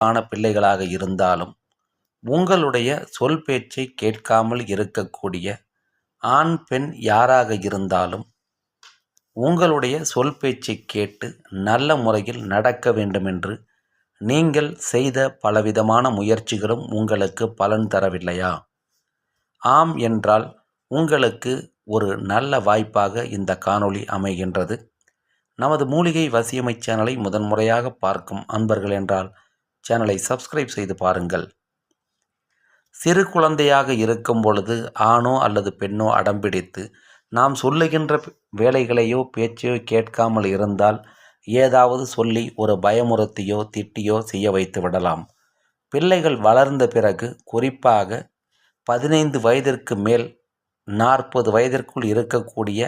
ஆன பிள்ளைகளாக இருந்தாலும் உங்களுடைய சொல் பேச்சை கேட்காமல் இருக்கக்கூடிய ஆண் பெண் யாராக இருந்தாலும் உங்களுடைய சொல் பேச்சை கேட்டு நல்ல முறையில் நடக்க வேண்டுமென்று நீங்கள் செய்த பலவிதமான முயற்சிகளும் உங்களுக்கு பலன் தரவில்லையா? ஆம் என்றால் உங்களுக்கு ஒரு நல்ல வாய்ப்பாக இந்த காணொளி அமைகின்றது. நமது மூலிகை வசியமை சேனலை முதன்முறையாக பார்க்கும் அன்பர்கள் என்றால் சேனலை சப்ஸ்கிரைப் செய்து பாருங்கள். சிறு குழந்தையாக இருக்கும் பொழுது ஆணோ அல்லது பெண்ணோ அடம்பிடித்து நாம் சொல்லுகின்ற வேலைகளையோ பேச்சையோ கேட்காமல் இருந்தால் ஏதாவது சொல்லி ஒரு பயமுறுத்தியோ திட்டியோ செய்ய வைத்து விடலாம். பிள்ளைகள் வளர்ந்த பிறகு குறிப்பாக பதினைந்து வயதிற்கு மேல் நாற்பது வயதிற்குள் இருக்கக்கூடிய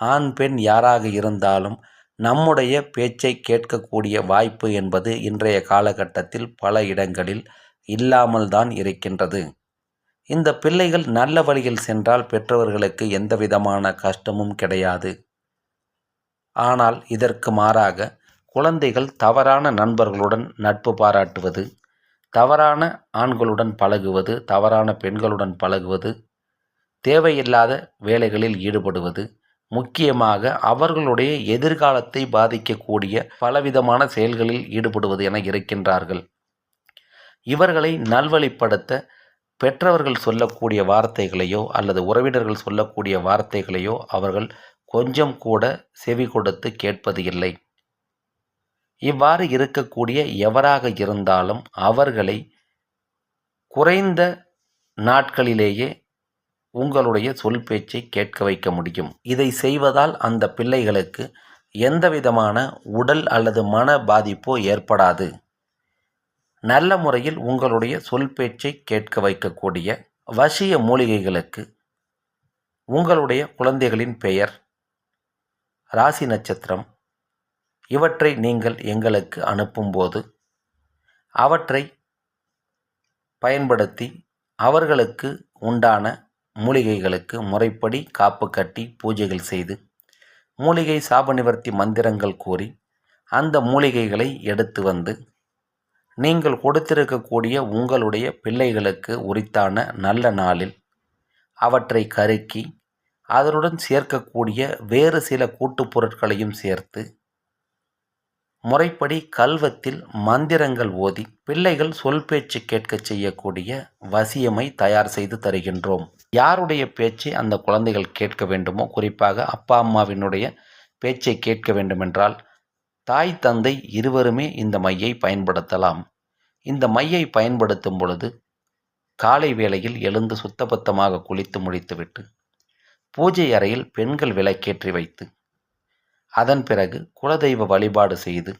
ஆண் பெண் யாராக இருந்தாலும் நம்முடைய பேச்சை கேட்கக்கூடிய வாய்ப்பு என்பது இன்றைய காலகட்டத்தில் பல இடங்களில் இல்லாமல் தான் இருக்கின்றது. இந்த பிள்ளைகள் நல்ல வழியில் சென்றால் பெற்றவர்களுக்கு எந்த விதமான கஷ்டமும் கிடையாது. ஆனால் இதற்கு மாறாக குழந்தைகள் தவறான நண்பர்களுடன் நட்பு பாராட்டுவது தவறான ஆண்களுடன் பழகுவது தவறான பெண்களுடன் பழகுவது தேவையில்லாத வேலைகளில் ஈடுபடுவது முக்கியமாக அவர்களுடைய எதிர்காலத்தை பாதிக்கக்கூடிய பலவிதமான செயல்களில் ஈடுபடுவது என இருக்கின்றார்கள். இவர்களை நல்வழிப்படுத்த பெற்றவர்கள் சொல்லக்கூடிய வார்த்தைகளையோ அல்லது உறவினர்கள் சொல்லக்கூடிய வார்த்தைகளையோ அவர்கள் கொஞ்சம் கூட செவி கொடுத்து கேட்பது இல்லை. இவ்வாறு இருக்கக்கூடிய எவராக இருந்தாலும் அவர்களை குறைந்த நாட்களிலேயே உங்களுடைய சொல் பேச்சை கேட்க வைக்க முடியும். இதை செய்வதால் அந்த பிள்ளைகளுக்கு எந்தவிதமான உடல் அல்லது மன பாதிப்போ ஏற்படாது. நல்ல முறையில் உங்களுடைய சொல் பேச்சை கேட்க வைக்கக்கூடிய வசிய மூலிகைகளுக்கு உங்களுடைய குழந்தைகளின் பெயர் ராசி நட்சத்திரம் இவற்றை நீங்கள் எங்களுக்கு அனுப்பும்போது அவற்றை பயன்படுத்தி அவர்களுக்கு உண்டான மூலிகைகளுக்கு முறைப்படி காப்பு கட்டி பூஜைகள் செய்து மூலிகை சாப நிவர்த்தி மந்திரங்கள் கூறி அந்த மூலிகைகளை எடுத்து வந்து நீங்கள் கொடுத்திருக்கக்கூடிய உங்களுடைய பிள்ளைகளுக்கு உரித்தான நல்ல நாளில் அவற்றை கருக்கி அதனுடன் சேர்க்கக்கூடிய வேறு சில கூட்டுப் பொருட்களையும் சேர்த்து முறைப்படி கல்வத்தில் மந்திரங்கள் ஓதி பிள்ளைகள் சொல் பேச்சு கேட்கச் செய்யக்கூடிய வசியமை தயார் செய்து தருகின்றோம். யாருடைய பேச்சை அந்த குழந்தைகள் கேட்க வேண்டுமோ குறிப்பாக அப்பா அம்மாவினுடைய பேச்சை கேட்க வேண்டுமென்றால் தாய் தந்தை இருவருமே இந்த மையை பயன்படுத்தலாம். இந்த மையை பயன்படுத்தும் பொழுது காலை வேளையில் எழுந்து சுத்தபத்தமாக குளித்து முடித்துவிட்டு பூஜை அறையில் பெண்கள் விளக்கேற்றி வைத்து அதன் பிறகு குலதெய்வ வழிபாடு செய்து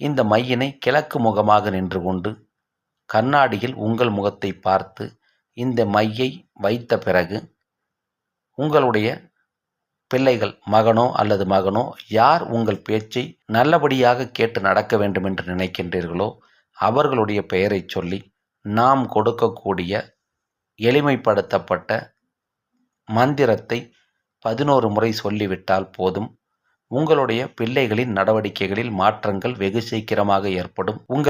இந்த மையினை கிழக்கு முகமாக நின்று கொண்டு கண்ணாடியில் உங்கள் முகத்தை பார்த்து இந்த மையை வைத்த பிறகு உங்களுடைய பிள்ளைகள் மகனோ அல்லது மகனோ யார் உங்கள் பேச்சை நல்லபடியாக கேட்டு நடக்க வேண்டும் என்று நினைக்கின்றீர்களோ அவர்களுடைய பெயரை சொல்லி நாம் கொடுக்கக்கூடிய எளிமைப்படுத்தப்பட்ட மந்திரத்தை பதினோரு முறை சொல்லிவிட்டால் போதும். உங்களுடைய பிள்ளைகளின் நடவடிக்கைகளில் மாற்றங்கள் வெகு சீக்கிரமாக ஏற்படும். உங்கள்